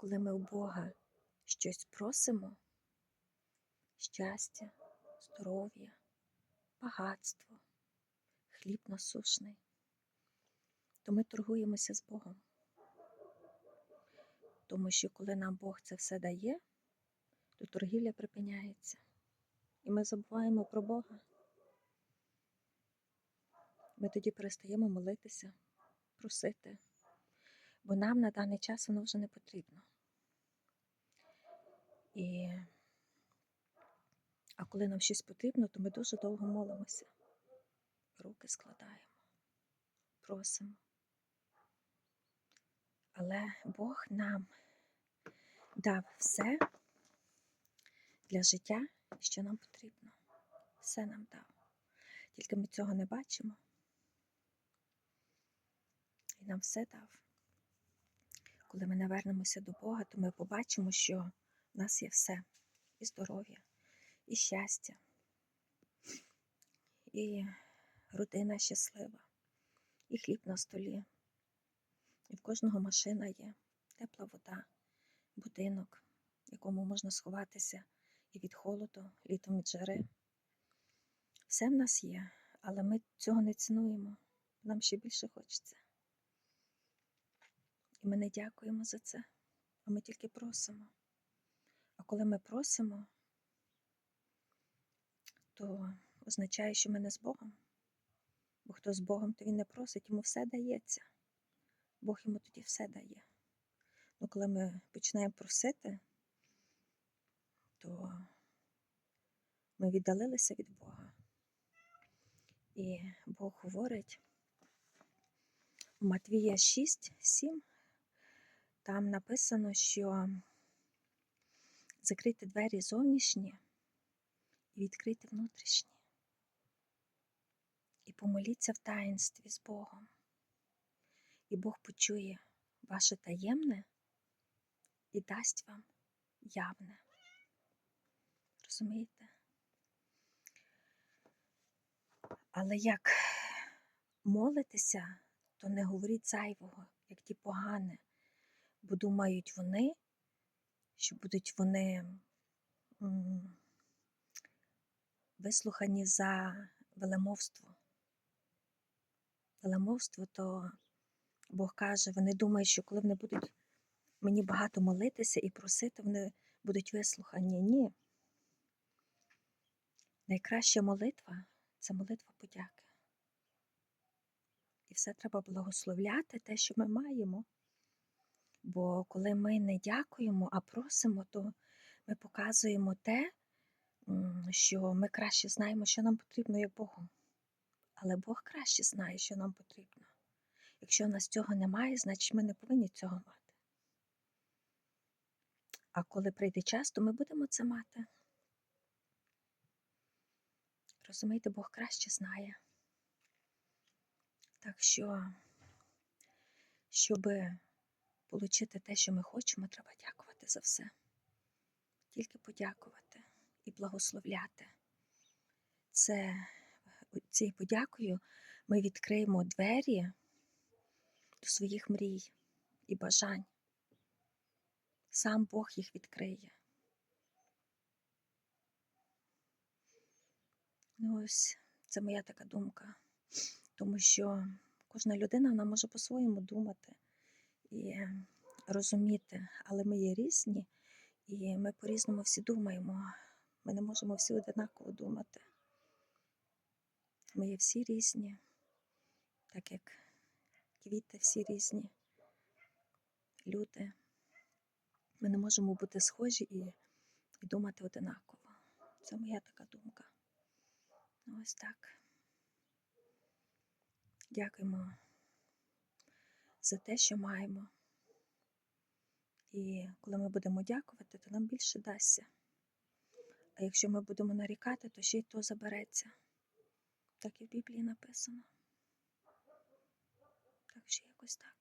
коли ми у Бога щось просимо, щастя, здоров'я, багатство, хліб насушний, то ми торгуємося з Богом. Тому що коли нам Бог це все дає, то торгівля припиняється. І ми забуваємо про Бога. Ми тоді перестаємо молитися, просити, бо нам на даний час воно вже не потрібно. І... А коли нам щось потрібно, то ми дуже довго молимося, руки складаємо, просимо. Але Бог нам дав все для життя, що нам потрібно. Все нам дав. Тільки ми цього не бачимо. І нам все дав. Коли ми навернемося до Бога, то ми побачимо, що в нас є все. І здоров'я, і щастя, і родина щаслива, і хліб на столі. І в кожного машина є, тепла вода, будинок, в якому можна сховатися і від холоду, літом від жари. Все в нас є, але ми цього не цінуємо. Нам ще більше хочеться. І ми не дякуємо за це, а ми тільки просимо. А коли ми просимо, то означає, що ми не з Богом. Бо хто з Богом, то він не просить, йому все дається. Бог йому тоді все дає. Ну, коли ми починаємо просити, то ми віддалилися від Бога. І Бог говорить у Матвія 6, 7, там написано, що закрити двері зовнішні і відкрити внутрішні. І помоліться в таїнстві з Богом. І Бог почує ваше таємне і дасть вам явне. Розумієте? Але як молитися, то не говоріть зайвого, як ті погане, бо думають вони, що будуть вони вислухані за велемовство. Велемовство то Бог каже, вони думають, що коли вони будуть мені багато молитися і просити, вони будуть вислухані. Ні. Найкраща молитва це молитва подяки. І все треба благословляти те, що ми маємо. Бо коли ми не дякуємо, а просимо, то ми показуємо те, що ми краще знаємо, що нам потрібно, як Богу. Але Бог краще знає, що нам потрібно. Якщо в нас цього немає, значить ми не повинні цього мати. А коли прийде час, то ми будемо це мати. Розумієте, Бог краще знає. Так що, щоб отримати те, що ми хочемо, треба дякувати за все. Тільки подякувати і благословляти. Це цією подякою ми відкриємо двері до своїх мрій і бажань. Сам Бог їх відкриє. Ну ось це моя така думка, тому що кожна людина вона може по-своєму думати і розуміти, але ми є різні, і ми по-різному всі думаємо. Ми не можемо всі одинаково думати. Ми є всі різні, так як квіти всі різні, люди. Ми не можемо бути схожі і, і думати одинаково. Це моя така думка. Ось так. Дякуємо за те, що маємо. І коли ми будемо дякувати, то нам більше дасться. А якщо ми будемо нарікати, то ще й то забереться. Так і в Біблії написано. Так що якось так.